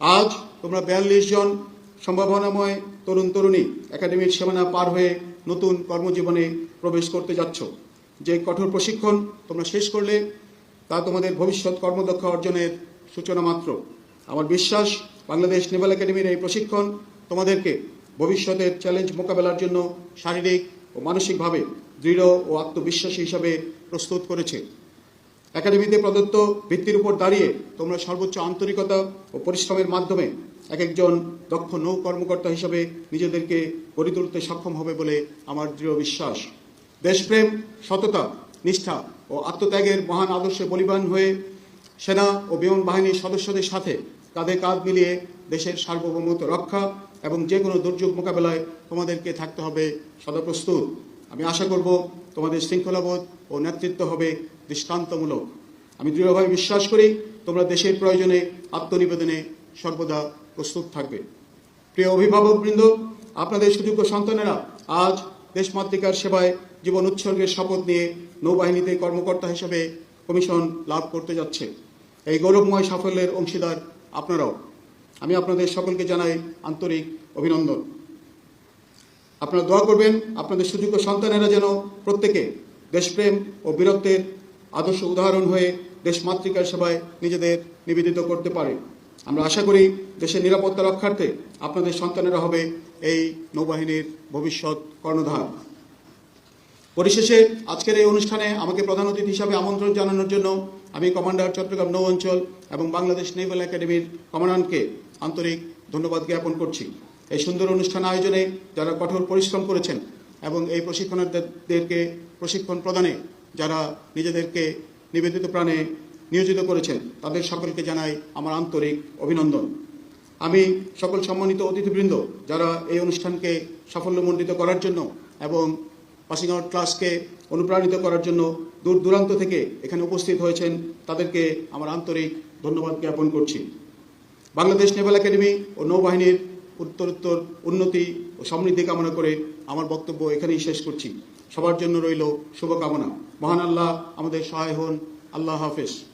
আজ তোমরা বিয়াল্লিশ জন সম্ভাবনাময় তরুণ তরুণী একাডেমির সীমানা পার হয়ে নতুন কর্মজীবনে প্রবেশ করতে যাচ্ছ। যে কঠোর প্রশিক্ষণ তোমরা শেষ করলে, তা তোমাদের ভবিষ্যৎ কর্মদক্ষ অর্জনের সূচনা মাত্র। আমার বিশ্বাস, বাংলাদেশ নেভাল একাডেমির এই প্রশিক্ষণ তোমাদেরকে ভবিষ্যতের চ্যালেঞ্জ মোকাবেলার জন্য শারীরিক ও মানসিকভাবে দৃঢ় ও আত্মবিশ্বাসী হিসাবে প্রস্তুত করেছে। একাডেমিতে প্রদত্ত ভিত্তির উপর দাঁড়িয়ে তোমরা সর্বোচ্চ আন্তরিকতা ও পরিশ্রমের মাধ্যমে এক একজন দক্ষ নৌ কর্মকর্তা হিসাবে নিজেদেরকে গড়ে তুলতে সক্ষম হবে বলে আমার দৃঢ় বিশ্বাস। দেশপ্রেম, সততা, নিষ্ঠা ও আত্মত্যাগের মহান আদর্শে বলিবান হয়ে সেনা ও বিমান বাহিনীর সদস্যদের সাথে কাঁধে কাঁধ মিলিয়ে দেশের সার্বভৌমত্ব রক্ষা এবং যে কোনো দুর্যোগ মোকাবেলায় তোমাদেরকে থাকতে হবে সদা প্রস্তুত আমি আশা করব তোমাদের শৃঙ্খলাবোধ ও নেতৃত্ব হবে দৃষ্টান্তমূলক। আমি দৃঢ়ভাবে বিশ্বাস করি, তোমরা দেশের প্রয়োজনে, আত্মনিবেদনে সর্বদা প্রস্তুত থাকবে। প্রিয় অভিভাবকবৃন্দ আপনাদের সুযোগ্য সন্তানেরা আজ দেশমাতৃকার সেবায় জীবন উৎসর্গের শপথ নিয়ে নৌবাহিনীতে কর্মকর্তা হিসেবে কমিশন লাভ করতে যাচ্ছে। এই গৌরবময় সাফল্যের অংশীদার আপনারাও। আমি আপনাদের সকলকে জানাই আন্তরিক অভিনন্দন। আপনারা দোয়া করবেন, আপনাদের সুযোগ্য সন্তানেরা যেন প্রত্যেকে দেশপ্রেম ও বীরত্বের আদর্শ উদাহরণ হয়ে দেশমাতৃকার সেবায় নিজেদের নিবেদিত করতে পারে। আমরা আশা করি দেশের নিরাপত্তা রক্ষার্থে আপনাদের সন্তানেরা হবে এই নৌবাহিনীর ভবিষ্যৎ কর্ণধার। পরিশেষে আজকের এই অনুষ্ঠানে আমাকে প্রধান অতিথি হিসাবে আমন্ত্রণ জানানোর জন্য আমি কমান্ডার চট্টগ্রাম নৌ অঞ্চল এবং বাংলাদেশ নেভাল একাডেমির কমান্ডারকে আন্তরিক ধন্যবাদ জ্ঞাপন করছি। এই সুন্দর অনুষ্ঠান আয়োজনে যারা কঠোর পরিশ্রম করেছেন এবং এই প্রশিক্ষণার্থীদেরকে প্রশিক্ষণ প্রদানে যারা নিজেদেরকে নিবেদিত প্রাণে নিয়োজিত করেছেন, তাদের সকলকে জানাই আমার আন্তরিক অভিনন্দন। আমি সকল সম্মানিত অতিথিবৃন্দ যারা এই অনুষ্ঠানকে সাফল্যমণ্ডিত করার জন্য এবং পাসিং আউট ক্লাসকে অনুপ্রাণিত করার জন্য দূর দূরান্ত থেকে এখানে উপস্থিত হয়েছেন, তাদেরকে আমার আন্তরিক ধন্যবাদ জ্ঞাপন করছি। বাংলাদেশ নেভাল একাডেমি ও নৌবাহিনীর উত্তরোত্তর উন্নতি ও সমৃদ্ধি কামনা করে আমার বক্তব্য এখানেই শেষ করছি। সবার জন্য রইল শুভকামনা। মহান আল্লাহ আমাদের সহায় হন। আল্লাহ হাফেজ।